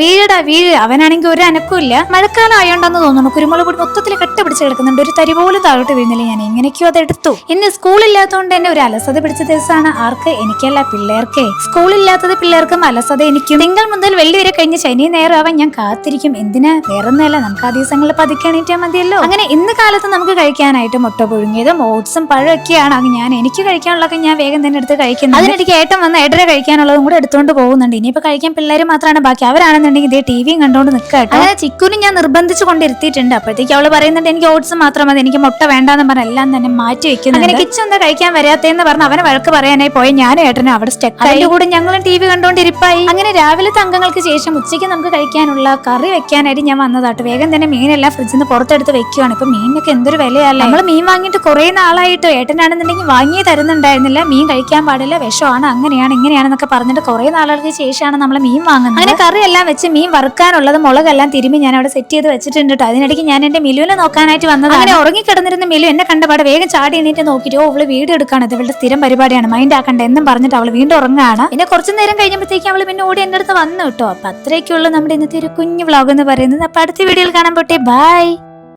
വീഴടാ വീഴ്. അവനാണെങ്കിൽ ഒരു അനക്കുമില്ല മഴക്കാലം ആയോണ്ടെന്ന് തോന്നുന്നു. കുരുമുളക് പൊടി മൊത്തത്തിൽ കെട്ട പിടിച്ച് കിടക്കുന്നുണ്ട്. ഒരു തരി പോലും താഴോട്ട് വീഴുന്നില്ല. ഞാൻ എങ്ങനെയൊക്കെയോ അത് എടുത്തു. ഇന്ന് സ്കൂളില്ലാത്തതുകൊണ്ട് തന്നെ ഒരു അലസത പിടിച്ച ദിവസമാണ് ആർക്ക്? എനിക്കല്ല പിള്ളേർക്ക്. സ്കൂളില്ലാത്തത് പിള്ളേർക്കും അലസത എനിക്കും. തിങ്കൾ മുതൽ വെള്ളി വരെ കഴിഞ്ഞ് ശനി നേരം ആവാൻ ഞാൻ കാത്തിരിക്കും. എന്തിനാ? വേറൊന്നുമല്ല. നമുക്ക് ആ ദിവസങ്ങളിൽ പതുക്കെ മതിയല്ലോ. അങ്ങനെ ഇന്ന് കാലത്ത് നമുക്ക് കഴിക്കാനായിട്ട് മുട്ട പുഴുങ്ങിയതും ഓട്സും പഴമൊക്കെയാണ് ഞാൻ എനിക്ക് കഴിക്കാനുള്ളതൊക്കെ ഞാൻ വേഗം തന്നെ എടുത്ത് കഴിക്കുന്നത് അതിനിടയ്ക്ക് ഏട്ടൻ വന്ന് ഏട്ടനെ കഴിക്കാനുള്ളതും കൂടെ എടുത്തുകൊണ്ട് പോകുന്നുണ്ട്. ഇനിയിപ്പോ കഴിക്കാൻ പിള്ളേർ മാത്രമാണ് ബാക്കി. അവരാണെന്നുണ്ടെങ്കിൽ ഇതേ ടി വിയും കണ്ടോണ്ട് നിൽക്കട്ടെ അതായത് ചിക്കുനും ഞാൻ നിർബന്ധിച്ചു കൊണ്ടിരുത്തിയിട്ടുണ്ട്. അപ്പോഴത്തേക്ക് അവൾ പറയുന്നുണ്ട് എനിക്ക് ഓട്സ് മാത്രം മതി എനിക്ക് മുട്ട വേണ്ടാന്ന് പറഞ്ഞ എല്ലാം തന്നെ മാറ്റി വെക്കുന്നു അങ്ങനെ കിച്ചൻ എന്താ കഴിക്കാൻ വരാത്തേന്ന് പറഞ്ഞ് അവനെ വഴക്ക് പറയാനായി പോയി. ഞാൻ ഏട്ടനും അവിടെ സ്റ്റെക്ക് അതിന്റെ കൂടെ ഞങ്ങളും ടി വി കണ്ടോണ്ടിരിപ്പായി. അങ്ങനെ രാവിലത്തെ അംഗങ്ങൾക്ക് ശേഷം ഉച്ചയ്ക്ക് നമുക്ക് കഴിക്കാനുള്ള കറി വെക്കാനായിട്ട് ഞാൻ വന്നതാട്ട്. വേഗം തന്നെ മീനെല്ലാം ഫ്രിഡ്ജിൽ നിന്ന് പുറത്തെടുത്ത് വെക്കുവാണ്. ഇപ്പൊ മീനൊക്കെ എന്തൊരു വിലയല്ല? നമ്മൾ മീൻ വാങ്ങിയിട്ട് കുറെ നാളായിട്ട് ഏട്ടനാണെന്നുണ്ടെങ്കിൽ വാങ്ങി തരുന്നുണ്ടായിരുന്നില്ല. മീൻ കഴിക്കാൻ പാടില്ല വിഷമാണ് അങ്ങനെയാണ് ഇങ്ങനെയാണെന്നൊക്കെ പറഞ്ഞിട്ട് കുറെ നാളുകൾക്ക് ശേഷമാണ് നമ്മൾ മീൻ വാങ്ങുന്നത്. അങ്ങനെ കറി എല്ലാം വെച്ച് മീൻ വറുക്കാനുള്ളത് മുളകെല്ലാം തിരുമ്പി ഞാൻ അവിടെ സെറ്റ് ചെയ്ത് വെച്ചിട്ടുണ്ട് കേട്ടോ അതിനിടയ്ക്ക് ഞാൻ എന്റെ മിലുവിനെ നോക്കാനായിട്ട് വന്നത് അങ്ങനെ ഉറങ്ങിക്കിടന്നിരുന്ന മിലു എന്നെ കണ്ടപാട് വേഗം ചാടി എണീറ്റ് നോക്കിയിട്ട് ഓ അവൾ വീട് എടുക്കാണ്. ഇത് ഇവളുടെ സ്ഥിരം പരിപാടിയാണ്. മൈൻഡ് ആക്കണ്ട. എന്നും പറഞ്ഞിട്ട് അവൾ വീണ്ടും ഉറങ്ങുകയാണ്. പിന്നെ കുറച്ചു നേരം കഴിഞ്ഞപ്പോഴത്തേക്കും അവൾ പിന്നെ ഓടി എന്റെ അടുത്ത് വന്നു കേട്ടോ അപ്പൊ അത്രയൊക്കെയുള്ള നമ്മുടെ ഇന്നത്തെ ഒരു കുഞ്ഞു വ്ളോഗ് എന്ന് പറയുന്നത്. അപ്പൊ അടുത്ത വീഡിയോയിൽ കാണാൻ പോട്ടെ. ബൈ